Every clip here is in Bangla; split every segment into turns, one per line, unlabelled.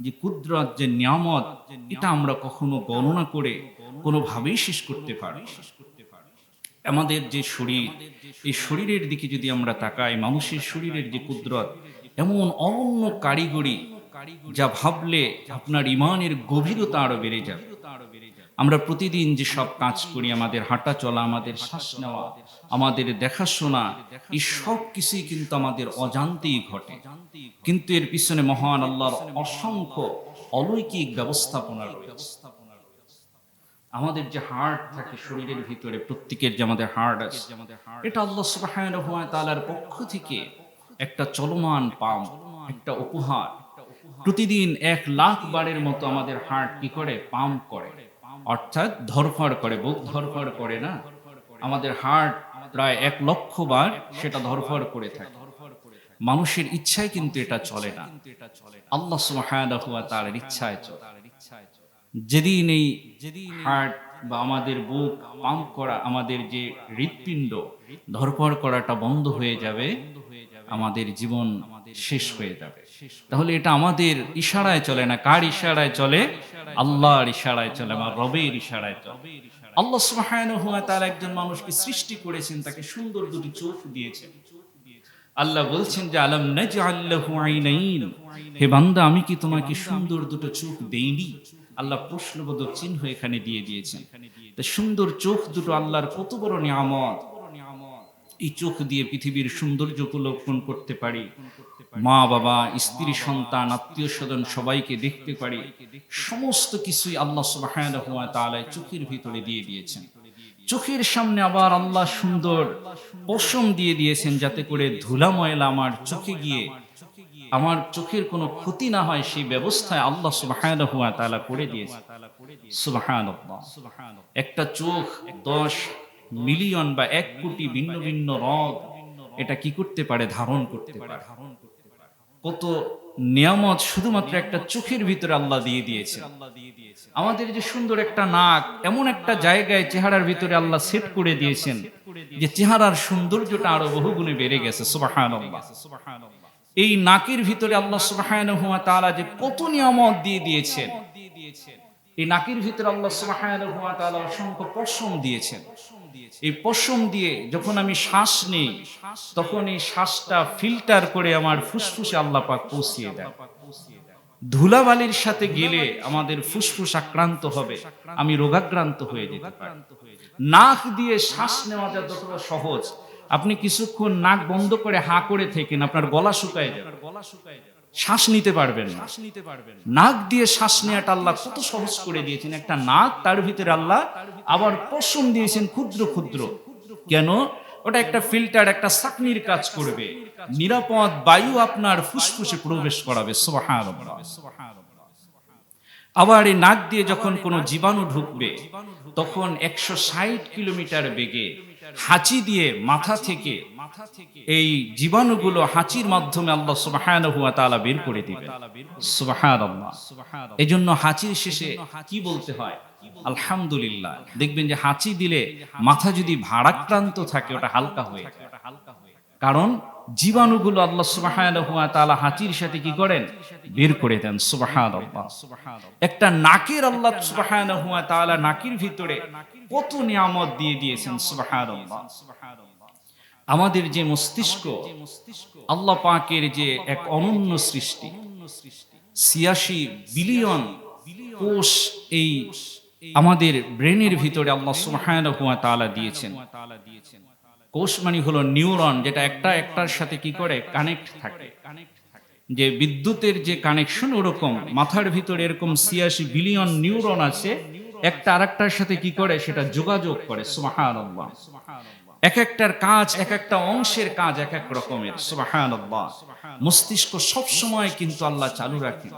যে কুদরত, যে নিয়ামত, এটা আমরা কখনো গণনা করে কোনোভাবেই শেষ করতে পারি আমাদের যে শরীর, এই শরীরের দিকে যদি আমরা তাকাই, মানুষের শরীরের যে কুদরত, এমন অন্য কারিগরি যা ভাবলে আপনার ইমানের গভীরতা আরও বেড়ে যাবে। আমরা প্রতিদিন যে সব কাজ করি, আমাদের হাঁটা চলা, আমাদের শ্বাস নেওয়া, আমাদের দেখাশোনা, এই সব কিছুই কিন্তু আমাদের অজান্তেই ঘটে। কিন্তু এর পিছনে মহান আল্লাহর অসংখ্য অলৌকিক ব্যবস্থাপনা আমাদের যে হার্ট থাকে শরীরের ভিতরে, প্রত্যেকের যে আমাদের হার্ট আছে, এটা আল্লাহ সুবহানাহু ওয়া তাআলার পক্ষ থেকে একটা চলমান পাম, একটা উপহার। প্রতিদিন এক লাখ বারের মতো আমাদের হার্ট কি করে? পাম্প করে। অর্থাৎ ধরফর করে, বুক ধরফর করে না? আমাদের হার্ট প্রায় এক লক্ষ বার সেটা ধরফড় করে থাকে। মানুষের ইচ্ছায় কিন্তু এটা চলে না। আল্লাহ সুবহানাহু ওয়া তাআলার ইচ্ছায় চলে। যেদিন এই হার্ট বা আমাদের বুক পাম্প করা, আমাদের যে হৃৎপিণ্ড ধরপড় করাটা বন্ধ হয়ে যাবে, আমাদের জীবন শেষ হয়ে যাবে। তাহলে এটা আমাদের ইশারায় চলে না? কার ইশারায় চলে? আল্লাহর ইশারায় চলে, আমার রবের ইশারায় চলে। আল্লাহ সুবহানাহু ওয়া তাআলা একজন মানুষকে সৃষ্টি করেছেন, তাকে সুন্দর দুটি চোখ দিয়েছেন। আল্লাহ বলছেন যে, আলম নাজআল্লাহু আইনাইন? হে বান্দা, আমি কি তোমাকে সুন্দর দুটো চোখ দেইনি? আল্লাহ প্রশ্নবোধক চিহ্ন এখানে দিয়ে দিয়েছেন। তা সুন্দর চোখ দুটো আল্লাহর কত বড় নিয়ামত। এই চোখ দিয়ে পৃথিবীর সৌন্দর্য উপলক্ষণ করতে পারি। মা, বাবা, স্ত্রী, সন্তান, আত্মীয় স্বজন সবাইকে দেখতে পারি। সমস্ত কিছুই আল্লাহ তাআলা চোখের ভিতরে দিয়ে দিয়েছেন। চোখের সামনে আবার আল্লাহ সুন্দর পশম দিয়ে দিয়েছেন যাতে করে ধুলা ময়লা আমার চোখে গিয়ে আমার চোখের কোনো ক্ষতি না হয় সেই ব্যবস্থায় আল্লাহ তাআলা করে দিয়েছে একটা চোখ দশ মিলিয়ন বা এক কোটি ভিন্ন ভিন্ন রগ এটা কি করতে পারে? ধারণ করতে পারে। কত নিয়ামত শুধুমাত্র একটা চোখের ভিতরে আল্লাহ দিয়ে দিয়েছে আমাদের যে সুন্দর একটা নাক, এমন একটা জায়গায় চেহারার ভিতরে আল্লাহ সেট করে দিয়েছেন যে চেহারার সৌন্দর্যটা আরও বহুগুণে বেড়ে গেছে এই নাকের ভিতরে আল্লাহ সুবহানাহু ওয়া তাআলা যে কত নিয়ামত দিয়ে দিয়েছেন, এই নাকের ভিতরে আল্লাহ সুবহানাহু ওয়া তাআলা অসংখ্য পশম দিয়েছেন। এই পশম দিয়ে যখন আমি শ্বাস নেই, তখন এই শ্বাসটা ফিল্টার করে আমার ফুসফুসে আল্লাহ পাক পৌঁছিয়ে দেয়। ধুলাবালির সাথে গেলে আমাদের ফুসফুস আক্রান্ত হবে, আমি রোগাক্রান্ত হয়ে যেতে পারি। নাক দিয়ে শ্বাস নেওয়া যা যতটা সহজ, আপনি কিছুক্ষণ নাক বন্ধ করে হা করে থেকেন আপনার গলা শুকায় আপনার গলা শুকায় যাবে। শ্বাস নিতে পারবেন না। নাক দিয়ে শ্বাস নেওয়াটা আল্লাহ কত সহজ করে দিয়েছেন। একটা নাক তার ভিতরে আল্লাহ আবার পশম দিয়েছেন ক্ষুদ্র ক্ষুদ্র। কেন? ওটা একটা ফিল্টার একটা সাকনির কাজ করবে। নিরাপদ বায়ু আপনার ফুসফুসে প্রবেশ করাবে আবার এই নাক দিয়ে যখন কোনো জীবাণু ঢুকবে তখন একশো ষাট কিলোমিটার বেগে হাঁচি দিয়ে মাথা থেকে এই জীবাণুগুলো হাঁচির মাধ্যমে আল্লাহ সুবহানাহু ওয়া তাআলা বের করে দিবেন। সুবহানাল্লাহ। এজন্য হাঁচির শেষে কি বলতে হয়? আলহামদুলিল্লাহ। দেখবেন যে হাঁচি দিলে মাথা যদি ভারাক্রান্ত থাকে, ওটা হালকা হয়ে কারণ জীবাণুগুলো আল্লাহ সুবহানাহু ওয়া তাআলা হাঁচির সাথে কি করেন? বের করে দেন। সুবহানাল্লাহ। একটা নাকের আল্লাহ সুবহানাহু ওয়া তাআলা নাকের ভিতরে কত নিয়ামত দিয়ে দিয়েছেন আমাদের যে মস্তিষ্ক, আল্লাহ পাকের যে এক অনন্য সৃষ্টি, ছিয়াশি বিলিয়ন কোষ এই আমাদের ব্রেনের ভিতরে আল্লাহ সুবহানাহু ওয়া তাআলা দিয়েছেন। কোষ মানে হলো নিউরন, যেটা একটা একটার সাথে কি করে? কানেক্ট থাকে। যে বিদ্যুতের যে কানেকশন ওরকম, মাথার ভিতরে এরকম ছিয়াশি বিলিয়ন নিউরন আছে একটা আরেকটার সাথে কি করে? সেটা যোগাযোগ করে, সুবহানাল্লাহ। এক একটার কাজ, এক একটা অংশের কাজ এক এক রকমের, সুবহানাল্লাহ। মস্তিষ্ক সব সময় কিন্তু আল্লাহ চালু রাখে।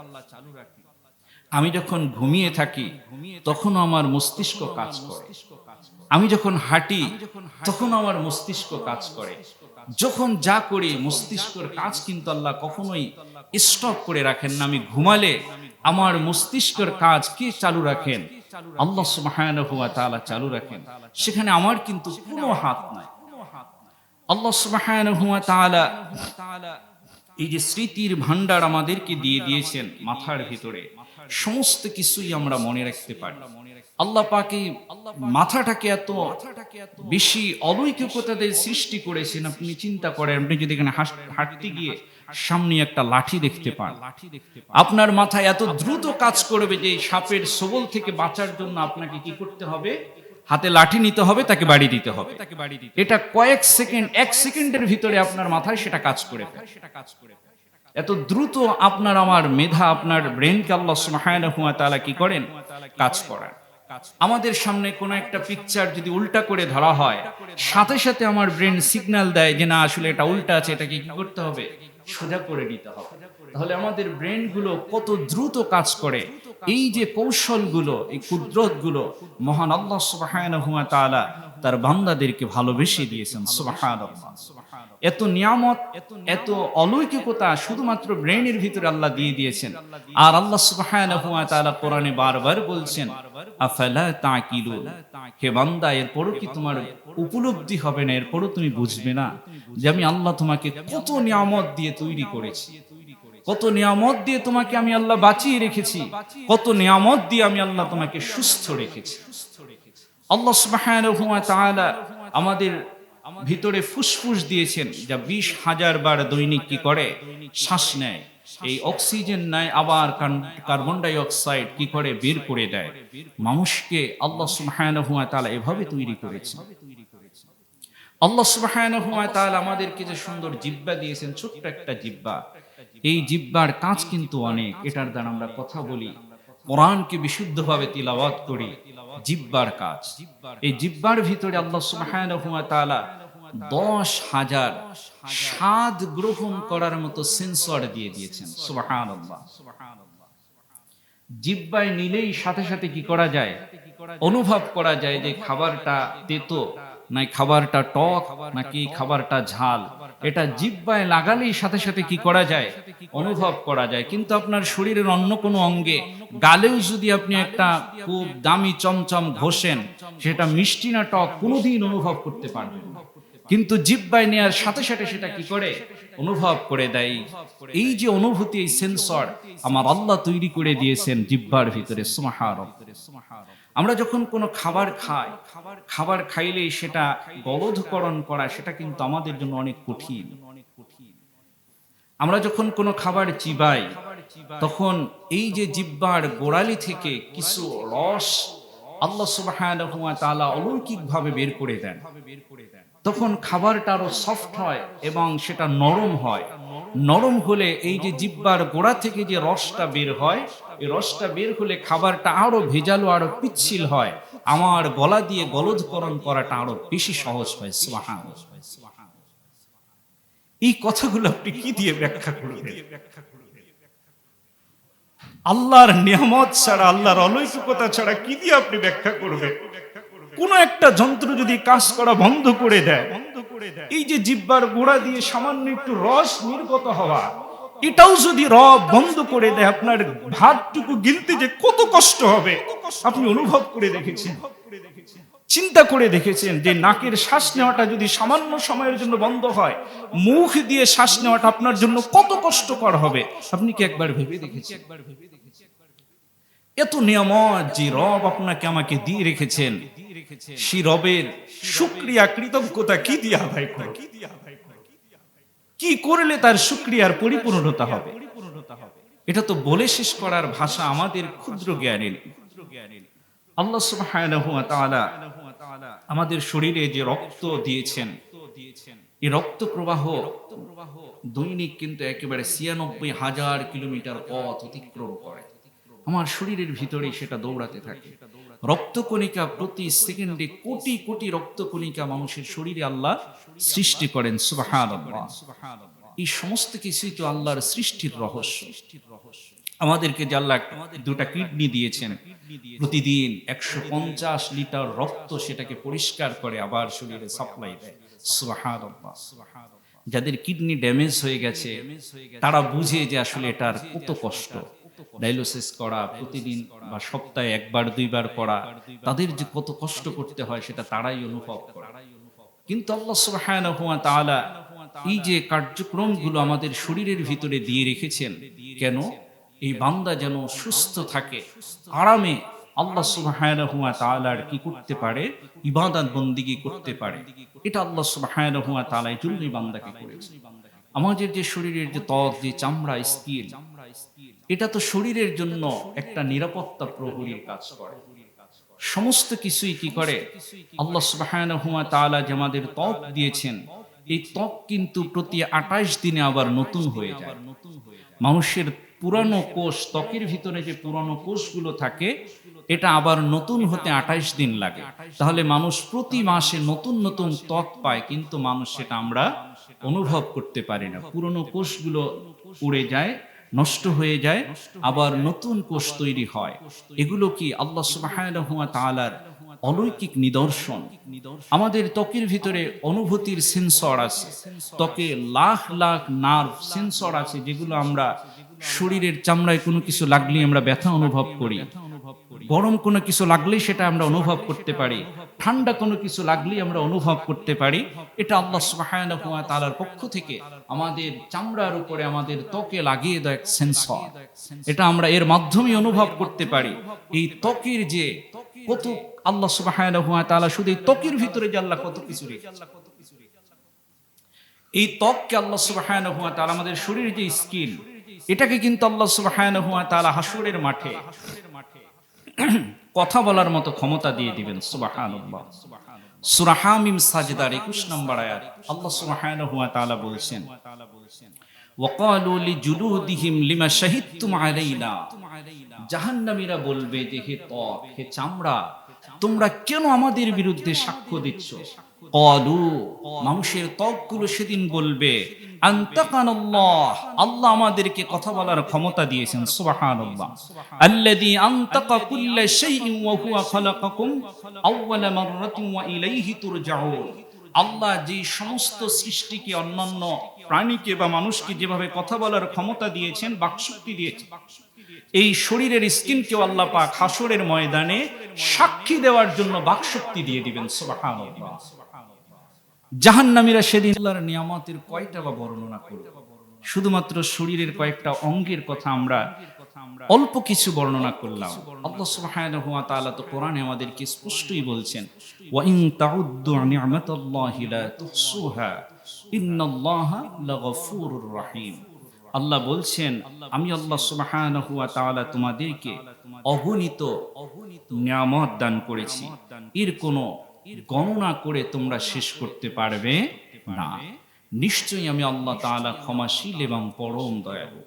আমি যখন ঘুমিয়ে থাকি, তখন আমার মস্তিষ্ক কাজ করে। আমি যখন হাঁটি, তখন আমার মস্তিষ্ক কাজ করে। যখন যা করি, মস্তিষ্কর কাজ কিন্তু আল্লাহ কখনোই স্টপ করে রাখেন না। আমি ঘুমালে আমার মস্তিষ্কের কাজ কে চালু রাখেন? আল্লাহ সুবহানাহু ওয়া তাআলা চালু রাখেন। সেখানে আমার কিন্তু কোনো হাত নাই। আল্লাহ সুবহানাহু ওয়া তাআলা এই যে স্মৃতির ভান্ডার আমাদেরকে দিয়ে দিয়েছেন মাথার ভিতরে সমস্ত কিছুই আমরা মনে রাখতে পারি। আল্লাহ পাকে মাথাটাকে এত বেশি অলৌকিকতা দিয়ে সৃষ্টি করেছেন। আপনি চিন্তা করেন আপনি যদি এখানে হাঁটতে গিয়ে সামনে একটা লাঠি দেখতে পান। আপনার মাথায় এত দ্রুত কাজ করবে যে সাপের সবল থেকে বাঁচার জন্য আপনাকে কি করতে হবে? হাতে লাঠি নিতে হবে তাকে বাড়ি দিতে হবে। এটা কয়েক সেকেন্ড এক সেকেন্ডের ভিতরে আপনার মাথায় সেটা কাজ করে ফেলে। এত দ্রুত আপনার আমার মেধা আপনার ব্রেনকে আল্লাহ সুবহানাহু ওয়া তাআলা কি করেন? কাজ করান? আমাদের সামনে কোনো একটা পিকচার যদি উল্টা করে ধরা হয় সাথে সাথে আমার ব্রেন সিগন্যাল দেয় যে না আসলে এটা উল্টা আছে এটাকে কি করতে হবে? সোজা করে নিতে হবে। তাহলে আমাদের ব্রেনগুলো কত দ্রুত কাজ করে। এই যে কৌশলগুলো, এই কুদরতগুলো মহান আল্লাহ তাআলা তার বান্দাদেরকে ভালোবেসে দিয়েছেন। সুবহানাল্লাহ। এত নিয়ামত, এত অলৌকিকতা শুধুমাত্র ব্রেনের ভিতরে আল্লাহ দিয়ে দিয়েছেন। আর আল্লাহ সুবহানাহু কোরআনে বারবার বলছেন উপলব্ধি হবে না? এরপরও তুমি বুঝবে না যে আমি আল্লাহ তোমাকে কত নিয়ামত দিয়ে তৈরি করেছি। কত নিয়ামত দিয়ে তোমাকে আমি আল্লাহ বাঁচিয়ে রেখেছি। কত নিয়ামত দিয়ে আমি আল্লাহ তোমাকে সুস্থ রেখেছি। আল্লাহ আমাদের ভিতরে ফুসফুস দিয়েছেন, যা বিশ হাজার বার দৈনিক কি করে? শ্বাস নেয়। এই অক্সিজেন নেয়, আবার কার্বন- কার্বন ডাই অক্সাইড কি করে? বের করে দেয়। মানুষকে আল্লাহ সুবহানাহু এভাবে তৈরি করেছেন। আল্লাহ আমাদেরকে যে সুন্দর জিব্বা দিয়েছেন, ছোট্ট একটা জিব্বা এই জিব্বার কাজ কিন্তু অনেক, এটার দ্বারা আমরা কথা বলি, কোরআনকে বিশুদ্ধভাবে তিলাওয়াত করি জিব্বার কাজ। এই জিব্বার ভিতরে আল্লাহ সুবহানাহু ওয়া তাআলা দশ হাজার স্বাদ গ্রহণ করার মতো সেন্সর দিয়ে দিয়েছেন। সুবহানাল্লাহ। জিব্বায় নিলেই সাথে সাথে কি করা যায়? অনুভব করা যায় যে খাবারটা তেতো না খাবারটা টক, নাকি খাবারটা ঝাল। এটা জিব্বায় লাগালেই সাথে সাথে কি করা যায়? অনুভব করা যায়। কিন্তু আপনার শরীরের অন্য কোনো অঙ্গে, গালেও যদি আপনি একটা খুব দামি চমচম ঘষেন, সেটা মিষ্টি না টক, কোনোদিন অনুভব করতে পারবেন না। কিন্তু জিব্বায় নেয়ার সাথে সাথে সেটা কি করে? অনুভব করে দেয়। এই যে অনুভূতি, এই সেন্সর আমার আল্লাহ তৈরি করে দিয়েছেন জিব্বার ভিতরে আমরা যখন কোনো খাবার খাই, খাবার খাইলে সেটা গলধকরণ করা, সেটা কিন্তু আমাদের জন্য অনেক কঠিন। আমরা যখন কোনো খাবার চিবাই, তখন এই যে জিব্বার গোড়ালি থেকে কিছু রস আল্লাহ সুবহানাহু ওয়া তাআলা অলৌকিকভাবে বের করে দেন। তখন খাবারটা আরও সফট হয় এবং সেটা নরম হয়। নরম হলে এই যে জিব্বার গোড়া থেকে যে রসটা বের হয়, এই রসটা বের হলে খাবারটা আরও ভেজালো, আরও পিচ্ছিল হয়। আমার গলা দিয়ে গলদকরণ করাটা আরও বেশি সহজ হয়, সুবহান। এই কথাগুলো আপনি কি দিয়ে ব্যাখ্যা করবেন আল্লাহর নিয়ামত ছাড়া, আল্লাহর অলৌকিকতা ছাড়া কি দিয়ে আপনি ব্যাখ্যা করবেন? কোন একটা যন্ত্র যদি কাজ করা বন্ধ করে দেয়, এই যে জিব্বার গোড়া দিয়ে সামান্য একটু রস নির্গত হওয়া, এটাও যদি রব বন্ধ করে দেয়, আপনার ভাতটুকু গিলতে যে কত কষ্ট হবে, আপনি অনুভব করে দেখেছেন। চিন্তা করে দেখেছেন যে নাকের শ্বাস নেওয়াটা যদি সামান্য সময়ের জন্য বন্ধ হয়, মুখ দিয়ে শ্বাস নেওয়াটা আপনার জন্য কত কষ্টকর হবে, আপনি কি একবার ভেবে দেখেছেন? এত নিয়ামত যে রব আপনাকে আমাকে দিয়ে রেখেছেন। সেই রবের শুক্রিয়া কৃতজ্ঞতা কি কি করলে তার শুক্রিয়ার পরিপূর্ণতা হবে? এটা তো বলে শেষ করার ভাষা আমাদের ক্ষুদ্র জ্ঞানের। আল্লাহ আমাদের শরীরে যে রক্ত দিয়েছেন এই রক্ত প্রবাহ দৈনিক কিন্তু একেবারে ছিয়ানব্বই হাজার কিলোমিটার পথ অতিক্রম করে। আমার শরীরের ভিতরে সেটা দৌড়াতে থাকে। রক্তকণিকা প্রতি সেকেন্ডে কোটি কোটি রক্তকণিকা মানুষের শরীরে আল্লাহ সৃষ্টি করেন এই সমস্ত কিছুই তো আল্লাহর সৃষ্টির রহস্য। আমাদেরকে যে আল্লাহ দুটা কিডনি দিয়েছেন, প্রতিদিন একশো পঞ্চাশ লিটার রক্ত সেটাকে পরিষ্কার করে আবার শরীরে সাপ্লাই দেয় যাদের কিডনি ড্যামেজ হয়ে গেছে, তারা বুঝে যে আসলে এটার কত কষ্ট। ডায়ালিসিস করা, প্রতিদিন বা সপ্তাহে একবার, দুইবার করা, তাদের যে কত কষ্ট করতে হয় সেটা তারাই অনুভব করে। কিন্তু আল্লাহ সুবহানাহু ওয়া তাআলা এই যে কার্যক্রমগুলো আমাদের শরীরের ভিতরে দিয়ে রেখেছেন, কেন? এই বান্দা যেন সুস্থ থাকে, আরামে আল্লাহ সুবহানাহু ওয়া তাআলার কি করতে পারে? ইবাদত বন্দিগি করতে পারে। এটা আল্লাহ সুবহানাহু ওয়া তাআলা এই জন্যই বান্দাকে করেছে। আমাদের যে শরীরের যে ত্বক, যে চামড়া, স্কিন এটা তো শরীরের জন্য একটা নিরাপত্তা প্রহরীর কাজ করে। সমস্ত কিছুই কি করে? আল্লাহ যে আমাদের ত্বক দিয়েছেন। এই ত্বক কিন্তু প্রতি আঠাশ দিনে আবার নতুন হয়ে যায়। মানুষের পুরানো কোষ ত্বকের ভিতরে যে পুরানো কোষগুলো থাকে এটা আবার নতুন হতে আঠাইশ দিন লাগে। তাহলে মানুষ প্রতি মাসে নতুন নতুন ত্বক পায় কিন্তু মানুষ সেটা আমরা অনুভব করতে পারি না। পুরনো কোষগুলো উড়ে যায় নষ্ট হয়ে যায় আবার নতুন কোষ তৈরি হয়। এগুলো কি আল্লাহ তাআলার অলৌকিক নিদর্শন? আমাদের ত্বকের ভিতরে অনুভূতির সেন্সর আছে। ত্বকে লাখ লাখ নার্ভ সেন্সর আছে যেগুলো আমরা শরীরের চামড়ায় কোনো কিছু লাগলে আমরা ব্যথা অনুভব করি। গরম কোনো কিছু লাগলেই সেটা আমরা অনুভব করতে পারি। ঠান্ডা কোনো কিছু লাগলেই আমরা অনুভব করতে পারি। এটা আল্লাহ ওয়া তাআলার পক্ষ থেকে আমাদের চামড়ার উপরে আমাদের ত্বকে লাগিয়ে দেয় এক সেন্সর এটা আমরা এর মাধ্যমে অনুভব করতে পারি। এই ত্বকের যে কত আল্লাহ সুবহানাহু ওয়া তাআলা শুধু এই ত্বকের ভিতরে যে আল্লাহ কত কিছু এই ত্বককে আল্লাহ সুবহানাহু ওয়া তাআলা আমাদের শরীরের যে স্কিন, এটাকে কিন্তু আল্লাহ সুবহানাহু ওয়া তাআলা হাসরের মাঠে কথা বলার মতো ক্ষমতা দিয়ে দিবেন, সুবহানাল্লাহ। সুরাহামিম সাজদার 21 নম্বর আয়াত, আল্লাহ সুবাহান হুয়া তালা বলছেন وقالوا لجلودهم لما شهدتم علينا জাহান্নামীরা বলবে যে, হে ত্বক, হে চামড়া, তোমরা কেন আমাদের বিরুদ্ধে সাক্ষ্য দিচ্ছ? কলু মানুষের ত্বকগুলো সেদিন বলবে আল্লাহ আমাদেরকে কথা বলার ক্ষমতা দিয়েছেন আল্লাহ যে সমস্ত সৃষ্টিকে, অন্যান্য প্রাণীকে বা মানুষকে যেভাবে কথা বলার ক্ষমতা দিয়েছেন, বাকশক্তি দিয়েছেন, এই শরীরের স্কিনকেও আল্লাহ পাক হাসরের ময়দানে সাক্ষী দেওয়ার জন্য বাকশক্তি দিয়ে দিবেন, সুবহানাল্লাহ। জাহান্নামীরা সেদিন আল্লাহর নিয়ামতের কয়টা বা বর্ণনা করবে শুধুমাত্র শরীরের কয়েকটা অঙ্গের কথা আমরা অল্প কিছু বর্ণনা করলাম। আল্লাহ সুবহানাহু ওয়া তাআলা তো কোরআনে আমাদেরকে স্পষ্টই বলছেন, ওয়া ইন তাউদ্দু নি'মাতাল্লাহি লা তুহসুহা, ইন্নাল্লাহা লাগফুরুর রহিম। আল্লাহ বলছেন, আমি আল্লাহ সুবহানাহু ওয়া তাআলা তোমাদেরকে অগণিত নিয়ামত দান করেছি। এর কোনো গণনা করে তোমরা শেষ করতে পারবে না। নিশ্চয়ই আমি আল্লাহ তাআলা ক্ষমাশীল এবং পরম দয়ালু।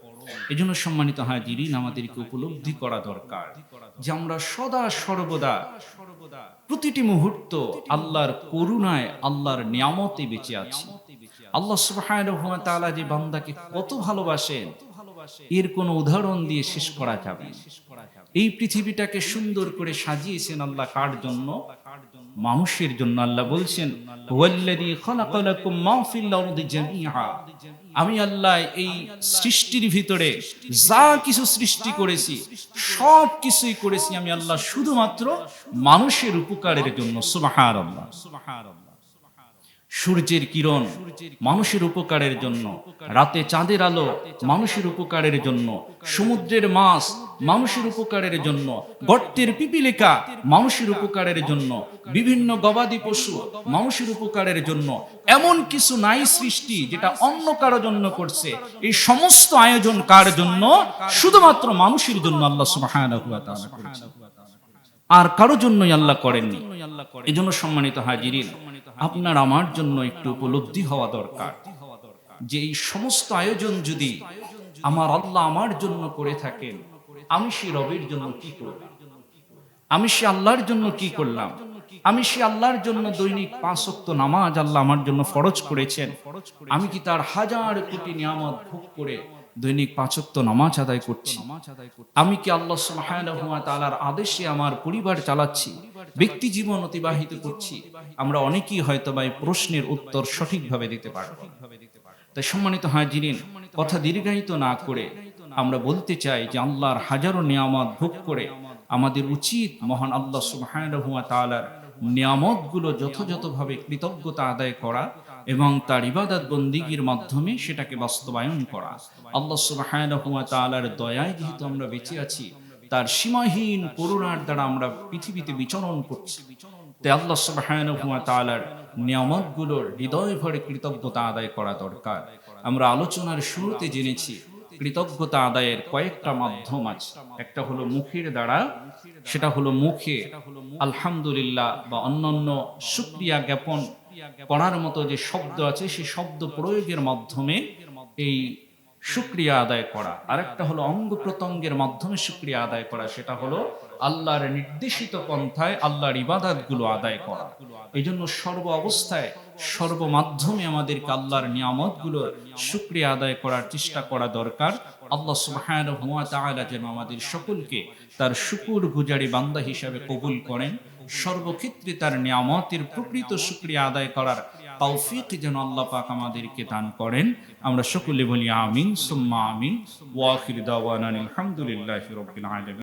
এই জন্য সম্মানিত হাজিরিন, আমাদেরকে উপলব্ধি করা দরকার যে আমরা সদা সর্বদা প্রতিটি মুহূর্ত আল্লাহর করুণায়, আল্লাহর নিয়ামতে বেঁচে আছি। আল্লাহ সুবহানাহু যে বান্দাকে কত ভালোবাসেন, এর কোনো উদাহরণ দিয়ে শেষ করা যাবে এই পৃথিবীটাকে সুন্দর করে সাজিয়েছেন আল্লাহ কার জন্য? মানুষের জন্য আল্লাহ বলছেন। আমি আল্লাহ এই সৃষ্টির ভিতরে যা কিছু সৃষ্টি করেছি, সব কিছুই করেছি আমি আল্লাহ শুধুমাত্র মানুষের উপকারের জন্য, সুবহানাল্লাহ সূর্যের কিরণ মানুষের উপকারের জন্য, রাতে চাঁদের আলো মানুষের উপকারের জন্য, সমুদ্রের মাছ মানুষের উপকারের জন্য, গর্তের পিপিলিকা মানুষের উপকারের জন্য, বিভিন্ন গবাদি পশু মানুষের উপকারের জন্য, এমন কিছু নাই সৃষ্টি যেটা অন্য কারও জন্য করছে। এই সমস্ত আয়োজন কার জন্য? শুধুমাত্র মানুষের জন্য আল্লাহ সুবহানাহু আর কারও জন্যই আল্লাহ করেননি। এই জন্য সম্মানিত হাজিরিন আপনার আমার জন্য একটু উপলব্ধি হওয়া দরকার। যে এই সমস্ত আয়োজন যদি আমার আল্লাহ আমার জন্য করে থাকেন, আমি সে রবের জন্য কি করলাম? আমি সে আল্লাহর জন্য কি করলাম? আমি সে আল্লাহর জন্য দৈনিক পাঁচ ওয়াক্ত নামাজ আল্লাহ আমার জন্য ফরজ করেছেন। আমি কি তার হাজার কোটি নিয়ামত ভোগ করে দৈনিক পাঁচক্ত নামাজ আদায় করছি? আমি কি আল্লাহ সুবহানাহু ওয়া তাআলার আদেশে আমার পরিবার চালাচ্ছি? ব্যক্তি জীবন অতিবাহিত করছি, আমরা অনেকেই হয়তো বা এই প্রশ্নের উত্তর সঠিকভাবে দিতে পারব তাই সম্মানিত হাজিরিন, কথা দীর্ঘায়িত না করে আমরা বলতে চাই যে আল্লাহর হাজারো নিয়ামত ভোগ করে আমাদের উচিত মহান আল্লাহ সুবহানাহু ওয়া তাআলার নিয়ামতগুলো যথাযথভাবে কৃতজ্ঞতা আদায় করা এবং তার ইবাদত বন্দিগির মাধ্যমে সেটাকে বাস্তবায়ন করা। আল্লাহ ওয়া দয়ায় যেহেতু আমরা বেঁচে আছি তার সীমাহীন করুণার দ্বারা আমরা পৃথিবীতে বিচরণ করছি। তাই আল্লাহ সুবহানাহু ওয়া নিয়ামতগুলোর হৃদয় ভরে কৃতজ্ঞতা আদায় করা দরকার। আমরা আলোচনার শুরুতে জেনেছি, কৃতজ্ঞতা আদায়ের কয়েকটা মাধ্যম আছে। একটা হলো মুখের দ্বারা, সেটা হলো মুখে আলহামদুলিল্লাহ বা অন্যান্য সুক্রিয়া জ্ঞাপন করার মতো যে শব্দ আছে সেই শব্দ প্রয়োগের মাধ্যমে এই শুক্রিয়া আদায় করা। আরেকটা হলো অঙ্গ প্রত্যঙ্গের মাধ্যমে শুক্রিয়া আদায় করা, সেটা হলো আল্লাহর নির্দেশিত পন্থায় আল্লাহর ইবাদাতগুলো আদায় করা। এই জন্য সর্ব অবস্থায় সর্বমাধ্যমে আমাদেরকে আল্লাহর নিয়ামতগুলো শুক্রিয়া আদায় করার চেষ্টা করা দরকার। আল্লাহ সুবহানাহু ওয়া তাআলা যেন আমাদের সকলকে তার শুকুর গুজারি বান্দা হিসাবে কবুল করেন। সর্বক্ষেত্রে তার নিয়ামতের প্রকৃত শুক্রিয়া আদায় করার তৌফিক যেন আল্লাহ পাক আমাদেরকে দান করেন। আমরা সকলে বলি আমিন, সুম্মা আমিন। ওয়াখির দাওয়ানা আলহামদুলিল্লাহি রাব্বিল আলামিন।